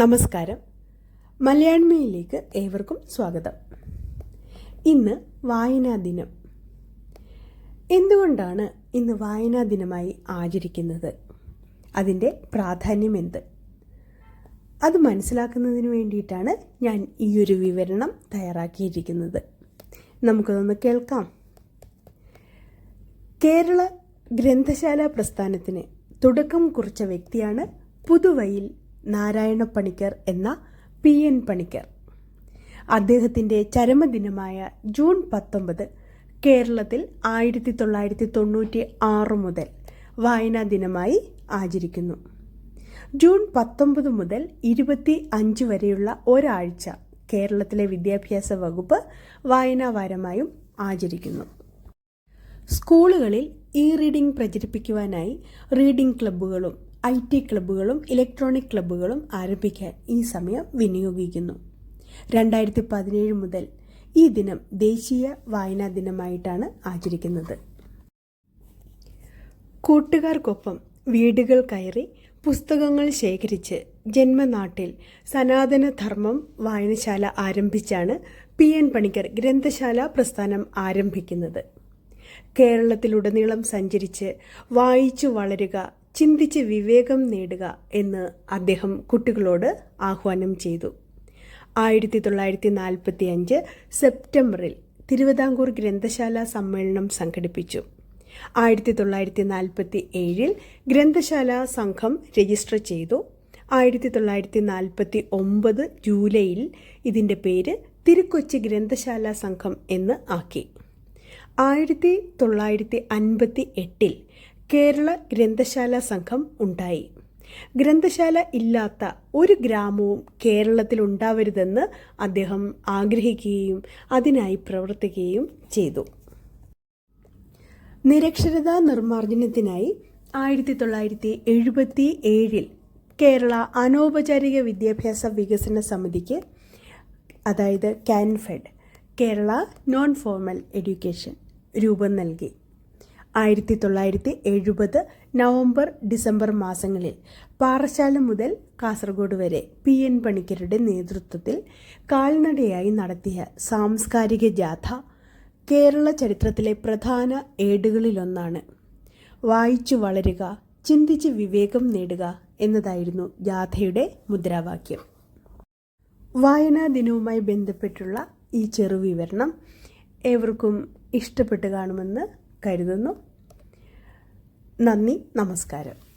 നമസ്കാരം. മലയാണ്മയിലേക്ക് ഏവർക്കും സ്വാഗതം. ഇന്ന് വായനാ ദിനം. എന്തുകൊണ്ടാണ് ഇന്ന് വായനാ ദിനമായി ആചരിക്കുന്നത്? അതിന്റെ പ്രാധാന്യം എന്ത്? അത് മനസ്സിലാക്കുന്നതിന് വേണ്ടിയിട്ടാണ് ഞാൻ ഈ ഒരു വിവരണം തയ്യാറാക്കിയിരിക്കുന്നത്. നമുക്കതൊന്ന് കേൾക്കാം. കേരള ഗ്രന്ഥശാല പ്രസ്ഥാനത്തിന് തുടക്കം കുറിച്ച വ്യക്തിയാണ് പുതുവയിൽ നാരായണ പണിക്കർ എന്ന പി എൻ പണിക്കർ. അദ്ദേഹത്തിന്റെ ചരമദിനമായ ജൂൺ പത്തൊമ്പത് കേരളത്തിൽ ആയിരത്തി തൊള്ളായിരത്തി തൊണ്ണൂറ്റി ആറ് മുതൽ വായനാ ദിനമായി ആചരിക്കുന്നു. ജൂൺ പത്തൊമ്പത് മുതൽ ഇരുപത്തി അഞ്ച് വരെയുള്ള ഒരാഴ്ച കേരളത്തിലെ വിദ്യാഭ്യാസ വകുപ്പ് വായനാ വാരമായും ആചരിക്കുന്നു. സ്കൂളുകളിൽ ഇ റീഡിംഗ് പ്രചരിപ്പിക്കുവാനായി റീഡിംഗ് ക്ലബ്ബുകളും ഐ ടി ക്ലബ്ബുകളും ഇലക്ട്രോണിക് ക്ലബ്ബുകളും ആരംഭിക്കാൻ ഈ സമയം വിനിയോഗിക്കുന്നു. രണ്ടായിരത്തി പതിനേഴ് മുതൽ ഈ ദിനം ദേശീയ വായനാ ദിനമായിട്ടാണ് ആചരിക്കുന്നത്. കൂട്ടുകാർക്കൊപ്പം വീടുകൾ കയറി പുസ്തകങ്ങൾ ശേഖരിച്ച് ജന്മനാട്ടിൽ സനാതനധർമ്മം വായനശാല ആരംഭിച്ചാണ് പി എൻ പണിക്കർ ഗ്രന്ഥശാല പ്രസ്ഥാനം ആരംഭിക്കുന്നത്. കേരളത്തിലുടനീളം സഞ്ചരിച്ച് വായിച്ചു വളരുക ചിന്തിച്ച് വിവേകം നേടുക എന്ന് അദ്ദേഹം കുട്ടികളോട് ആഹ്വാനം ചെയ്തു. ആയിരത്തി തൊള്ളായിരത്തി നാൽപ്പത്തി അഞ്ച് സെപ്റ്റംബറിൽ തിരുവിതാംകൂർ ഗ്രന്ഥശാല സമ്മേളനം സംഘടിപ്പിച്ചു. ആയിരത്തി തൊള്ളായിരത്തി നാൽപ്പത്തി ഏഴിൽ ഗ്രന്ഥശാല സംഘം രജിസ്റ്റർ ചെയ്തു. ആയിരത്തി തൊള്ളായിരത്തി നാൽപ്പത്തി ഒമ്പത് ജൂലൈയിൽ ഇതിന്റെ പേര് തിരുക്കൊച്ചി ഗ്രന്ഥശാല സംഘം എന്ന് ആക്കി. ആയിരത്തി തൊള്ളായിരത്തി അൻപത്തി എട്ടിൽ കേരള ഗ്രന്ഥശാല സംഘം ഉണ്ടായി. ഗ്രന്ഥശാല ഇല്ലാത്ത ഒരു ഗ്രാമവും കേരളത്തിൽ ഉണ്ടാവരുതെന്ന് അദ്ദേഹം ആഗ്രഹിക്കുകയും അതിനായി പ്രവർത്തിക്കുകയും ചെയ്തു. നിരക്ഷരതാ നിർമ്മാർജനത്തിനായി ആയിരത്തി തൊള്ളായിരത്തി എഴുപത്തി ഏഴിൽ കേരള അനൗപചാരിക വിദ്യാഭ്യാസ വികസന സമിതിക്ക് അതായത് Kanfed Kerala non formal education രൂപം നൽകി. ആയിരത്തി തൊള്ളായിരത്തി എഴുപത് നവംബർ ഡിസംബർ മാസങ്ങളിൽ പാറശാല മുതൽ കാസർഗോഡ് വരെ പി എൻ പണിക്കരുടെ നേതൃത്വത്തിൽ കാൽനടയായി നടത്തിയ സാംസ്കാരിക ജാഥ കേരള ചരിത്രത്തിലെ പ്രധാന ഏടുകളിലൊന്നാണ്. വായിച്ചു വളരുക ചിന്തിച്ച് വിവേകം നേടുക എന്നതായിരുന്നു ജാഥയുടെ മുദ്രാവാക്യം. വായനാ ദിനവുമായി ബന്ധപ്പെട്ടുള്ള ഈ ചെറുവിവരണം ഏവർക്കും ഇഷ്ടപ്പെട്ട് കാണുമെന്ന് കരുതുന്നു. നന്ദി നമസ്കാരം.